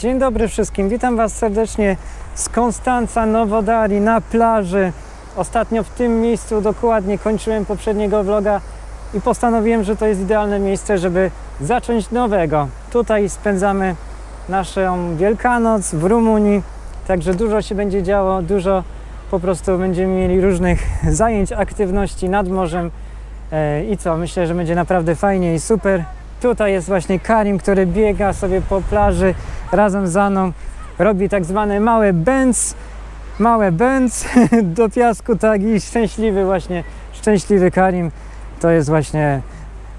Dzień dobry wszystkim, witam Was serdecznie z Konstanca Nowodari na plaży. Ostatnio w tym miejscu dokładnie kończyłem poprzedniego vloga i postanowiłem, że to jest idealne miejsce, żeby zacząć nowego. Tutaj spędzamy naszą Wielkanoc w Rumunii, także dużo się będzie działo, dużo po prostu będziemy mieli różnych zajęć, aktywności nad morzem. E, I co, myślę, że będzie naprawdę fajnie i super. Tutaj jest właśnie Karim, który biega sobie po plaży razem za mną. Robi tak zwane małe bęc, małe bęc do piasku, tak i szczęśliwy właśnie, szczęśliwy Karim. To jest właśnie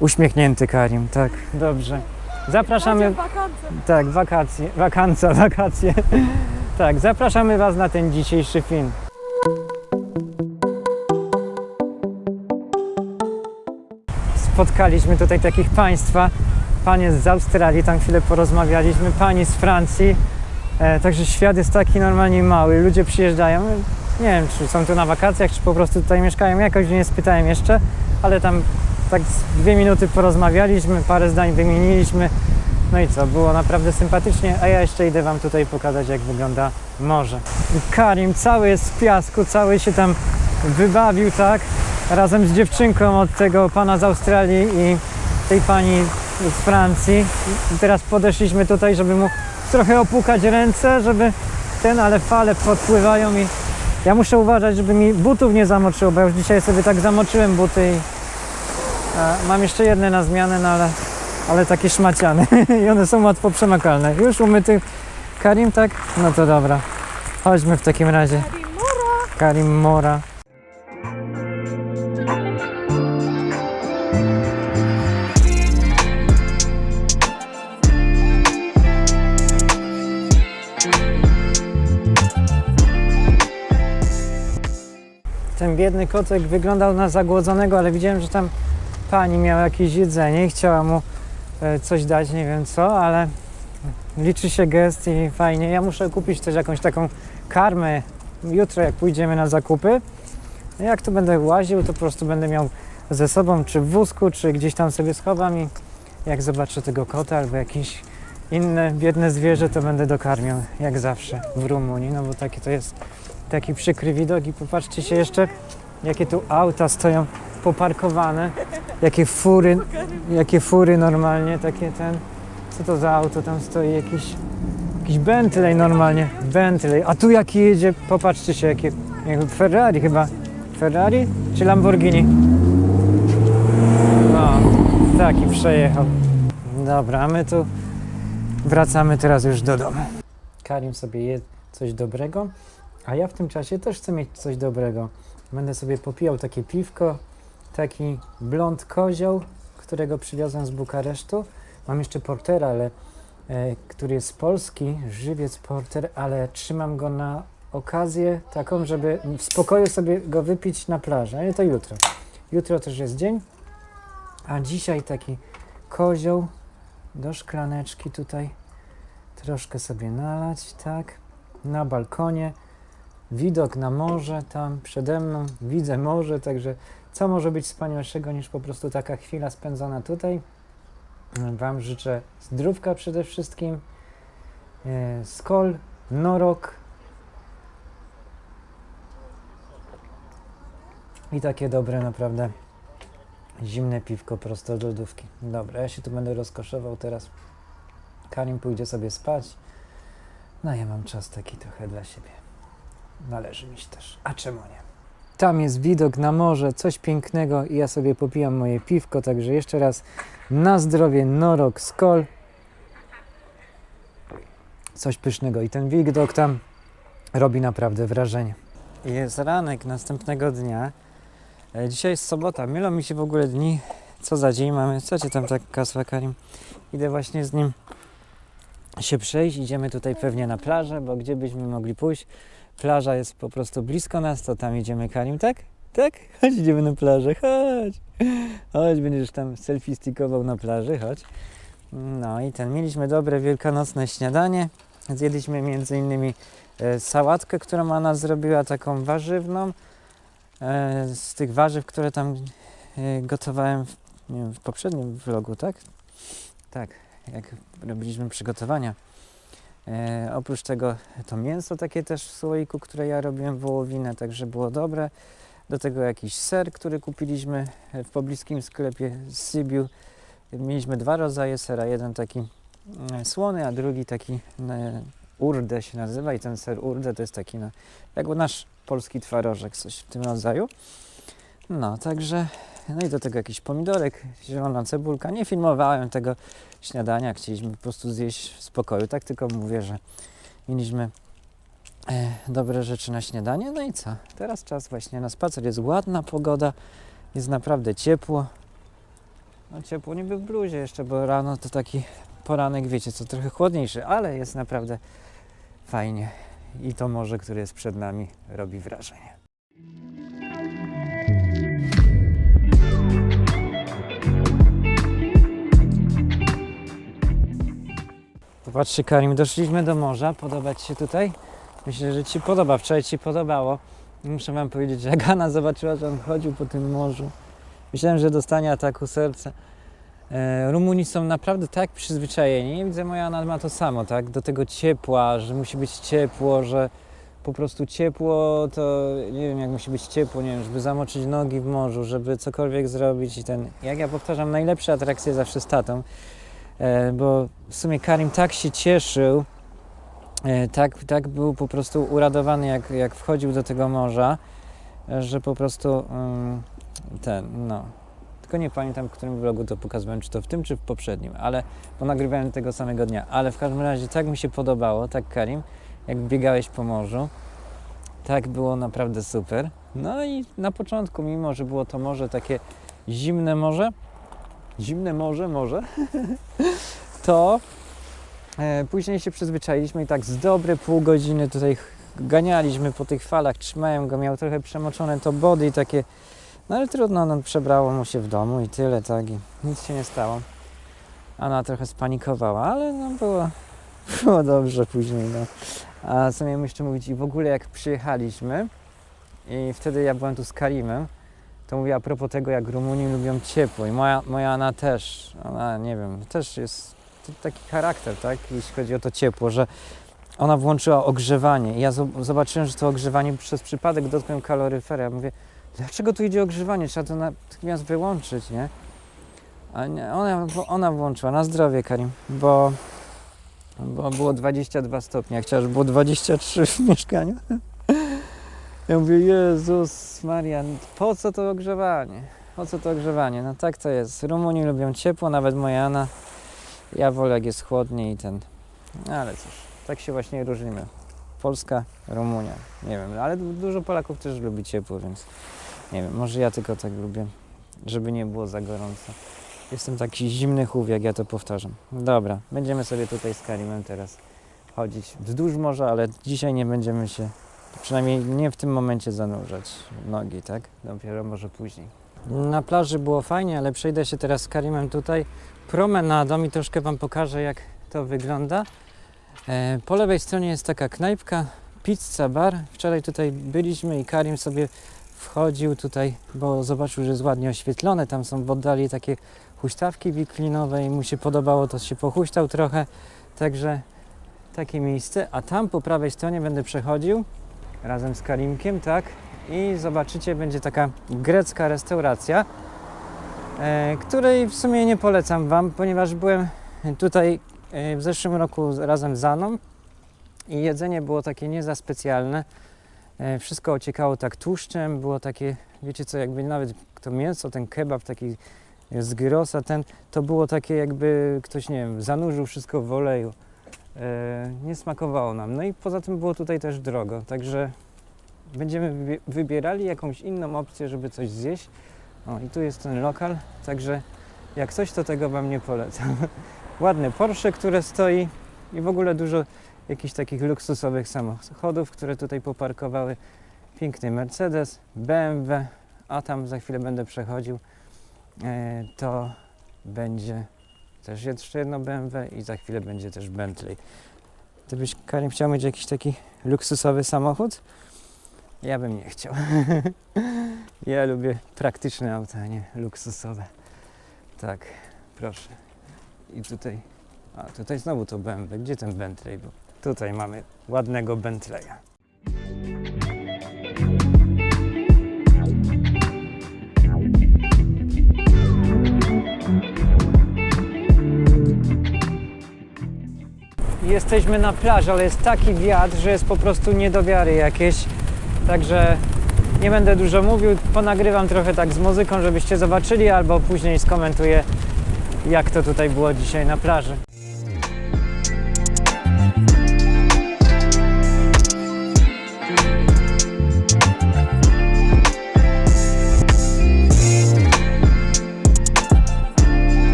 uśmiechnięty Karim, tak, dobrze. Zapraszamy, tak, wakacje, wakancja, wakacje. Tak, zapraszamy Was na ten dzisiejszy film. Spotkaliśmy tutaj takich państwa. Pan jest z Australii, tam chwilę porozmawialiśmy, pani z Francji. E, także świat jest taki normalnie mały. Ludzie przyjeżdżają. Nie wiem, czy są tu na wakacjach, czy po prostu tutaj mieszkają. Jakoś nie spytałem jeszcze, ale tam tak dwie minuty porozmawialiśmy, parę zdań wymieniliśmy. No i co, było naprawdę sympatycznie, a ja jeszcze idę Wam tutaj pokazać, jak wygląda morze. Karim cały jest w piasku, cały się tam wybawił, tak? Razem z dziewczynką od tego pana z Australii i tej pani z Francji. I teraz podeszliśmy tutaj, żeby mu trochę opłukać ręce, żeby ten, ale fale podpływają i ja muszę uważać, żeby mi butów nie zamoczyło, bo ja już dzisiaj sobie tak zamoczyłem buty i a, mam jeszcze jedne na zmianę, no ale, ale takie szmaciane i one są łatwo przemakalne. Już umyty Karim, tak? No to dobra. Chodźmy w takim razie. Karimura. Karim Mora. Biedny kotek wyglądał na zagłodzonego, ale widziałem, że tam pani miała jakieś jedzenie i chciała mu e, coś dać, nie wiem co, ale liczy się gest i fajnie. Ja muszę kupić też jakąś taką karmę jutro, jak pójdziemy na zakupy. Jak tu będę łaził, to po prostu będę miał ze sobą, czy w wózku, czy gdzieś tam sobie schowam i jak zobaczę tego kota albo jakieś inne biedne zwierzę, to będę dokarmiał, jak zawsze w Rumunii, no bo taki to jest taki przykry widok i popatrzcie się jeszcze, jakie tu auta stoją poparkowane, jakie fury, jakie fury normalnie, takie ten, co to za auto tam stoi, jakiś, jakiś Bentley normalnie, Bentley, a tu jaki jedzie, popatrzcie się, jakie, jak Ferrari chyba, Ferrari czy Lamborghini? No, taki przejechał. Dobra, my tu wracamy teraz już do domu. Karim sobie je coś dobrego, a ja w tym czasie też chcę mieć coś dobrego. Będę sobie popijał takie piwko, taki blond kozioł, którego przywiozłem z Bukaresztu. Mam jeszcze portera, ale, e, który jest z Polski, żywiec porter, ale trzymam go na okazję taką, żeby w spokoju sobie go wypić na plaży, ale to jutro. Jutro też jest dzień, a dzisiaj taki kozioł do szklaneczki tutaj troszkę sobie nalać, tak, na balkonie, widok na morze tam przede mną, widzę morze, także co może być wspanialszego niż po prostu taka chwila spędzona tutaj. Wam życzę zdrówka przede wszystkim, e, skol, norok i takie dobre naprawdę zimne piwko prosto do lodówki. Dobra, ja się tu będę rozkoszował teraz. Karim pójdzie sobie spać. No ja mam czas taki trochę dla siebie. Należy mi się też. A czemu nie? Tam jest widok na morze, coś pięknego i ja sobie popijam moje piwko, także jeszcze raz na zdrowie Norok Skol. Coś pysznego i ten widok tam robi naprawdę wrażenie. Jest ranek następnego dnia. E, Dzisiaj jest sobota, mylą mi się w ogóle dni. Co za dzień mamy? Co cię tam tak kasła, Karim? Idę właśnie z nim się przejść. Idziemy tutaj pewnie na plażę, bo gdzie byśmy mogli pójść? Plaża jest po prostu blisko nas, to tam idziemy, Karim, tak? Tak? Chodź, idziemy na plażę, chodź. Chodź, będziesz tam selfie stickował na plaży, chodź. No i ten, mieliśmy dobre wielkanocne śniadanie. Zjedliśmy między innymi e, sałatkę, którą ona zrobiła, taką warzywną. E, z tych warzyw, które tam e, gotowałem w, wiem, w poprzednim vlogu, tak? Tak, jak robiliśmy przygotowania E, oprócz tego to mięso takie też w słoiku, które ja robiłem wołowinę, także było dobre. Do tego jakiś ser, który kupiliśmy w pobliskim sklepie z Sybiu. Mieliśmy dwa rodzaje sera, jeden taki mm, słony, a drugi taki e, urde się nazywa i ten ser urde to jest taki no, jak nasz polski twarożek, coś w tym rodzaju. No, także, no i do tego jakiś pomidorek, zielona cebulka. Nie filmowałem tego śniadania, chcieliśmy po prostu zjeść w spokoju, tak tylko mówię, że mieliśmy e, dobre rzeczy na śniadanie. No i co? Teraz czas właśnie na spacer. Jest ładna pogoda, jest naprawdę ciepło. No ciepło niby w bluzie jeszcze, bo rano to taki poranek, wiecie co, trochę chłodniejszy, ale jest naprawdę fajnie. I to morze, które jest przed nami, robi wrażenie. Popatrzcie Karim, doszliśmy do morza, podoba Ci się tutaj? Myślę, że Ci podoba, wczoraj Ci podobało. Muszę Wam powiedzieć, że jak Anna zobaczyła, że on chodził po tym morzu, myślałem, że dostanie ataku serca. E, Rumuni są naprawdę tak przyzwyczajeni. Widzę, moja Anna ma to samo, tak? Do tego ciepła, że musi być ciepło, że po prostu ciepło to nie wiem, jak musi być ciepło, nie wiem, żeby zamoczyć nogi w morzu, żeby cokolwiek zrobić i ten, jak ja powtarzam, najlepsze atrakcje zawsze z tatą, bo w sumie Karim tak się cieszył, e, tak, tak był po prostu uradowany, jak, jak wchodził do tego morza, e, że po prostu mm, ten, no, tylko nie pamiętam, w którym vlogu to pokazywałem, czy to w tym, czy w poprzednim, ale bo nagrywałem tego samego dnia. Ale w każdym razie tak mi się podobało, tak Karim, jak biegałeś po morzu. Tak było naprawdę super. No i na początku, mimo że było to morze takie zimne morze, zimne morze, może, to e, później się przyzwyczailiśmy i tak z dobre pół godziny tutaj ganialiśmy po tych falach, trzymałem go, miał trochę przemoczone to body i takie no ale trudno, no, przebrało mu się w domu i tyle, tak, i nic się nie stało. Ona trochę spanikowała, ale no było, było dobrze później, no. A co miałem jeszcze mówić, i w ogóle jak przyjechaliśmy i wtedy ja byłem tu z Karimem, to mówię a propos tego, jak Rumuni lubią ciepło. I moja, moja Anna też, ona, nie wiem, też jest taki charakter, tak, jeśli chodzi o to ciepło, że ona włączyła ogrzewanie. I ja zob- zobaczyłem, że to ogrzewanie przez przypadek dotknąłem kaloryfera, ja mówię, dlaczego tu idzie ogrzewanie? Trzeba to natychmiast wyłączyć, nie? A nie, ona, ona włączyła, na zdrowie Karim, bo, bo było 22 stopnie, a żeby było 23 w mieszkaniu. Ja mówię, Jezus Maria, po co to ogrzewanie? Po co to ogrzewanie? No tak to jest. Rumuni lubią ciepło, nawet moja Anna. Ja wolę jak jest chłodniej i ten. No ale cóż, tak się właśnie różnimy. Polska, Rumunia. Nie wiem, ale du- dużo Polaków też lubi ciepło, więc nie wiem, może ja tylko tak lubię, żeby nie było za gorąco. Jestem taki zimny chów, jak ja to powtarzam. Dobra, będziemy sobie tutaj z Karimem teraz chodzić wzdłuż morza, ale dzisiaj nie będziemy się, przynajmniej nie w tym momencie zanurzać nogi, tak? Dopiero może później. Na plaży było fajnie, ale przejdę się teraz z Karimem tutaj promenadą i troszkę Wam pokażę, jak to wygląda. E, Po lewej stronie jest taka knajpka, pizza bar. Wczoraj tutaj byliśmy i Karim sobie wchodził tutaj, bo zobaczył, że jest ładnie oświetlone. Tam są w oddali takie huśtawki wiklinowe i mu się podobało, to się pohuśtał trochę. Także takie miejsce. A tam po prawej stronie będę przechodził razem z Karimkiem, tak? I zobaczycie, będzie taka grecka restauracja, e, której w sumie nie polecam Wam, ponieważ byłem tutaj e, w zeszłym roku razem z Aną i jedzenie było takie nie za specjalne. E, Wszystko ociekało tak tłuszczem, było takie, wiecie co, jakby nawet to mięso, ten kebab taki z gyrosa, ten, to było takie jakby ktoś, nie wiem, zanurzył wszystko w oleju. E, Nie smakowało nam. No i poza tym było tutaj też drogo, także będziemy wybie- wybierali jakąś inną opcję, żeby coś zjeść. O, i tu jest ten lokal, także jak coś, to tego Wam nie polecam. Ładny Porsche, które stoi i w ogóle dużo jakichś takich luksusowych samochodów, które tutaj poparkowały. Piękny Mercedes, BMW, a tam za chwilę będę przechodził. E, to będzie też jeszcze jedno BMW i za chwilę będzie też Bentley. Gdybyś Karim chciał mieć jakiś taki luksusowy samochód? Ja bym nie chciał. ja lubię praktyczne auta, nie luksusowe. Tak, proszę. I tutaj, a tutaj znowu to BMW. Gdzie ten Bentley był? Tutaj mamy ładnego Bentleya. Jesteśmy na plaży, ale jest taki wiatr, że jest po prostu nie do wiary jakieś. Także nie będę dużo mówił, ponagrywam trochę tak z muzyką, żebyście zobaczyli, albo później skomentuję, jak to tutaj było dzisiaj na plaży.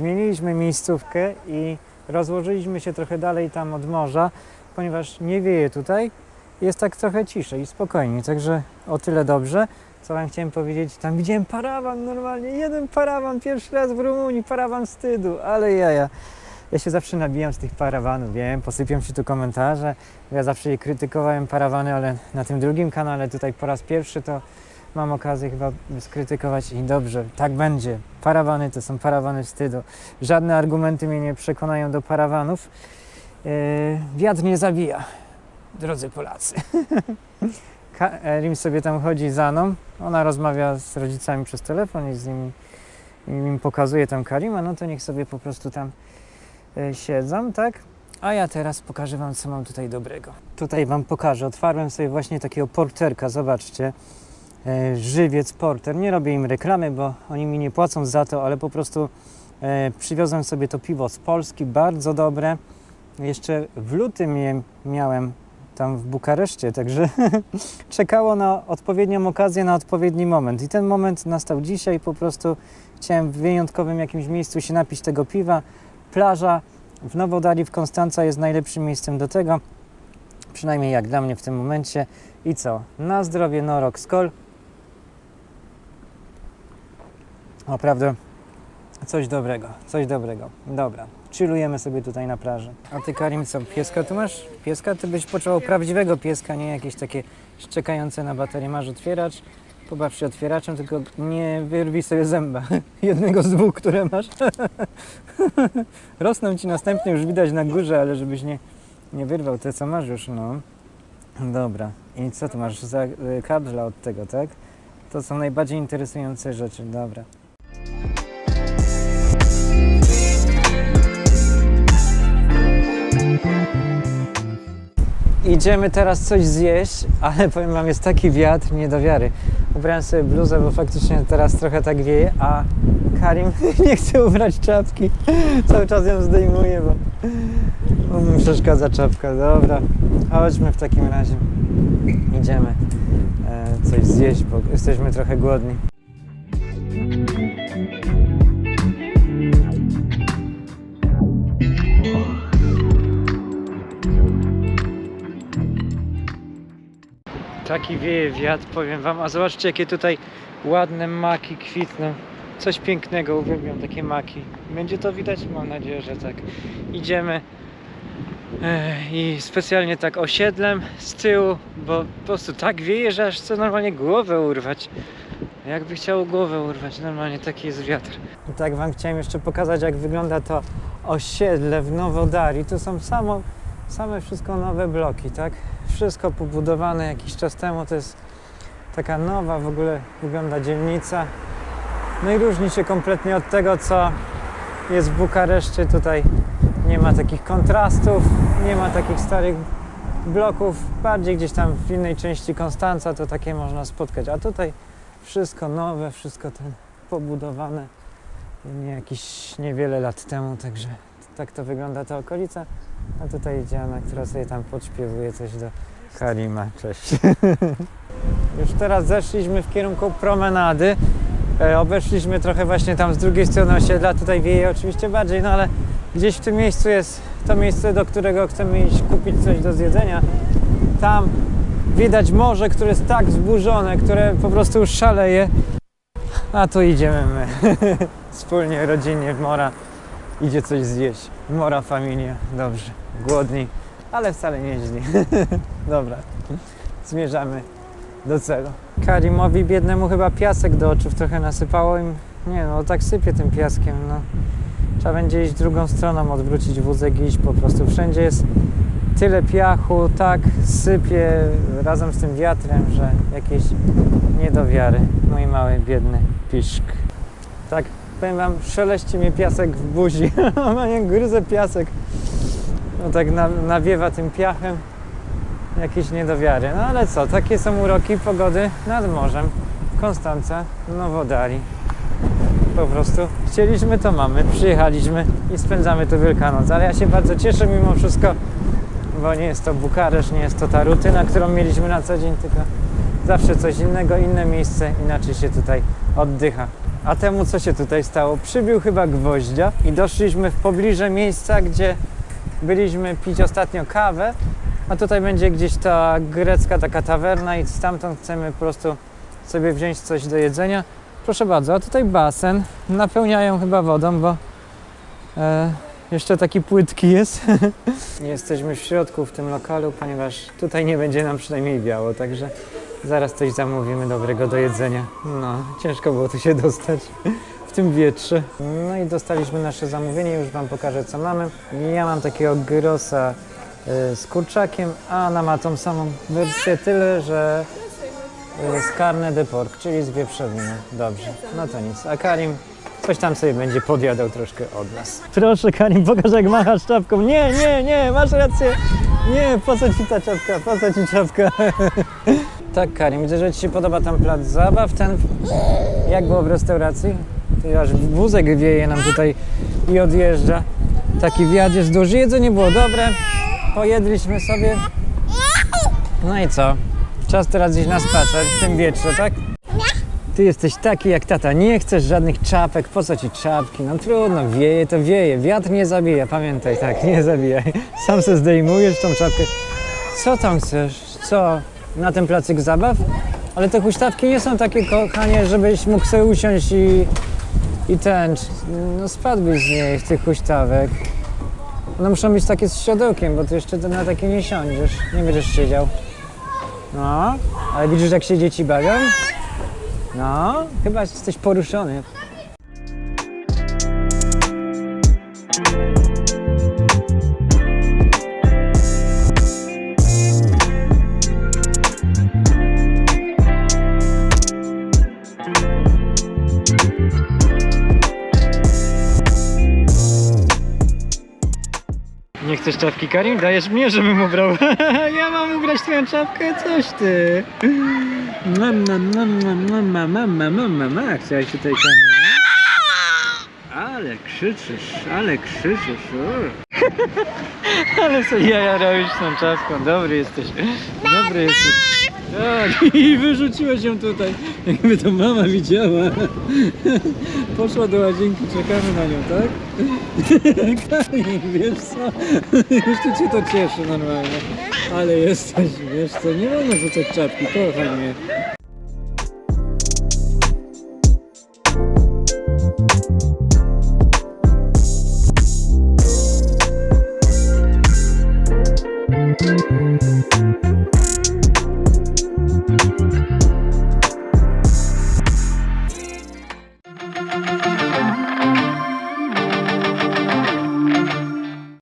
Zmieniliśmy miejscówkę i rozłożyliśmy się trochę dalej tam od morza, ponieważ nie wieje tutaj. Jest tak trochę ciszej i spokojniej, także o tyle dobrze. Co Wam chciałem powiedzieć, tam widziałem parawan normalnie, jeden parawan, pierwszy raz w Rumunii, parawan wstydu, ale jaja. Ja się zawsze nabijam z tych parawanów, wiem, posypią się tu komentarze. Ja zawsze je krytykowałem parawany, ale na tym drugim kanale tutaj po raz pierwszy to mam okazję chyba skrytykować i dobrze, tak będzie. Parawany to są parawany wstydu. Żadne argumenty mnie nie przekonają do parawanów. Yy, wiatr nie zabija, drodzy Polacy. Rim sobie tam chodzi za mną, ona rozmawia z rodzicami przez telefon i z nimi i im pokazuje tam Karima, no to niech sobie po prostu tam e, siedzą, tak? A ja teraz pokażę Wam, co mam tutaj dobrego. Tutaj Wam pokażę. Otwarłem sobie właśnie takiego porterka, zobaczcie. E, żywiec porter. Nie robię im reklamy, bo oni mi nie płacą za to, ale po prostu e, przywiozłem sobie to piwo z Polski, bardzo dobre. Jeszcze w lutym je miałem tam w Bukareszcie, także czekało na odpowiednią okazję, na odpowiedni moment. I ten moment nastał dzisiaj, po prostu chciałem w wyjątkowym jakimś miejscu się napić tego piwa. Plaża w Nowodali w Konstanca jest najlepszym miejscem do tego, przynajmniej jak dla mnie w tym momencie. I co? Na zdrowie Norok Skol. Naprawdę coś dobrego, coś dobrego. Dobra, chillujemy sobie tutaj na plaży. A ty Karim co, pieska tu masz? Pieska? Ty byś potrzebował prawdziwego pieska, nie jakieś takie szczekające na baterię. Masz otwieracz, pobaw się otwieraczem, tylko nie wyrwij sobie zęba. Jednego z dwóch, które masz. Rosną ci następnie już widać na górze, ale żebyś nie, nie wyrwał te, co masz już, no. Dobra. I co tu masz za y, kabla od tego, tak? To są najbardziej interesujące rzeczy, dobra. Idziemy teraz coś zjeść, ale powiem wam, jest taki wiatr, nie do wiary. Ubrałem sobie bluzę, bo faktycznie teraz trochę tak wieje, a Karim nie chce ubrać czapki. Cały czas ją zdejmuje, bo, bo mu przeszkadza czapka. Dobra, chodźmy w takim razie. Idziemy e, coś zjeść, bo jesteśmy trochę głodni. Taki wieje wiatr, powiem wam. A zobaczcie, jakie tutaj ładne maki kwitną. Coś pięknego, uwielbiam takie maki. Będzie to widać? Mam nadzieję, że tak. Idziemy Ech, i specjalnie tak osiedlem z tyłu, bo po prostu tak wieje, że aż chcę normalnie głowę urwać. Jakby chciało głowę urwać, normalnie taki jest wiatr. I tak wam chciałem jeszcze pokazać, jak wygląda to osiedle w Nowodari. Tu są samo, same wszystko nowe bloki, tak? Wszystko pobudowane jakiś czas temu, to jest taka nowa w ogóle wygląda dzielnica. No i różni się kompletnie od tego, co jest w Bukareszcie. Tutaj nie ma takich kontrastów, nie ma takich starych bloków. Bardziej gdzieś tam w innej części Konstanca to takie można spotkać. A tutaj wszystko nowe, wszystko ten pobudowane nie jakieś niewiele lat temu, także tak to wygląda ta okolica. A tutaj Diana, która sobie tam podśpiewuje coś do Karima. Cześć. Już teraz zeszliśmy w kierunku promenady. E, obeszliśmy trochę właśnie tam z drugiej strony osiedla. Tutaj wieje oczywiście bardziej, no ale gdzieś w tym miejscu jest to miejsce, do którego chcemy iść kupić coś do zjedzenia. Tam widać morze, które jest tak wzburzone, które po prostu już szaleje. A tu idziemy my. Wspólnie, rodzinnie, Mora idzie coś zjeść. Mora familia, dobrze. Głodni, ale wcale nie źli. Dobra, zmierzamy do celu. Karimowi biednemu chyba piasek do oczów trochę nasypało im. Nie no, tak sypie tym piaskiem, no. Trzeba będzie iść drugą stroną, odwrócić wózek i iść po prostu. Wszędzie jest tyle piachu, tak sypie razem z tym wiatrem, że jakieś niedowiary. Mój mały, biedny piszk. Tak, powiem wam, szeleści mnie piasek w buzi. Mam gryzę piasek. No tak na, nawiewa tym piachem. Jakieś niedowiary. No ale co, takie są uroki pogody nad morzem. Konstanca, Nowodali. Po prostu chcieliśmy, to mamy. Przyjechaliśmy i spędzamy tu Wielkanoc. Ale ja się bardzo cieszę mimo wszystko, bo nie jest to Bukaresz, nie jest to ta rutyna, którą mieliśmy na co dzień, tylko zawsze coś innego, inne miejsce, inaczej się tutaj oddycha. A temu, co się tutaj stało? Przybił chyba gwoździa i doszliśmy w pobliże miejsca, gdzie byliśmy pić ostatnio kawę, a tutaj będzie gdzieś ta grecka taka tawerna i stamtąd chcemy po prostu sobie wziąć coś do jedzenia. Proszę bardzo, a tutaj basen. Napełniają chyba wodą, bo e, jeszcze taki płytki jest. Jesteśmy w środku w tym lokalu, ponieważ tutaj nie będzie nam przynajmniej biało, także zaraz coś zamówimy dobrego do jedzenia. No, ciężko było tu się dostać w tym wietrze. No i dostaliśmy nasze zamówienie, już Wam pokażę co mamy. Ja mam takiego gyrosa y, z kurczakiem, a ona ma tą samą wersję, tyle że y, z carne de porc, czyli z wieprzowiną. Dobrze, no to nic. A Karim coś tam sobie będzie podjadał troszkę od nas. Proszę Karim, pokaż jak machasz czapką. Nie, nie, nie, masz rację. Nie, po co Ci ta czapka, po co Ci czapka? tak Karim, widzę, że Ci się podoba tam plac zabaw, ten... Jak było w restauracji? Ty aż wózek wieje nam tutaj i odjeżdża. Taki wiatr jest duży, jedzenie było dobre, pojedliśmy sobie. No i co? Czas teraz iść na spacer w tym wietrze, tak? Ty jesteś taki jak tata, nie chcesz żadnych czapek, po co ci czapki? No trudno, wieje to wieje, wiatr nie zabija, pamiętaj, tak, nie zabijaj. Sam se zdejmujesz tą czapkę. Co tam chcesz? Co? Na ten placyk zabaw? Ale te huśtawki nie są takie, kochanie, żebyś mógł sobie usiąść i, i ten, no spadłbyś z niej, z tych huśtawek. One muszą być takie z siodełkiem, bo ty jeszcze na takie nie siądziesz, nie będziesz siedział. No, ale widzisz jak się dzieci bawią? No, chyba jesteś poruszony. chcesz czapki Karim? Dajesz mnie, żebym ubrał. ja mam ubrać twoją czapkę? Coś ty. Mama, mama, mama, mama, mama, mama. Chciałeś tutaj kamerę? Ale krzyczysz, ale krzyczysz. ale sobie jaja robisz tą czapką. Dobry jesteś. Dobry jesteś. Tak, i wyrzuciłeś ją tutaj. Jakby to mama widziała. Poszła do łazienki, czekamy na nią, tak? Karin, wiesz co? Jeszcze cię to cieszy normalnie. Ale jesteś, wiesz co, nie wolno rzucać czapki, kochaj mnie.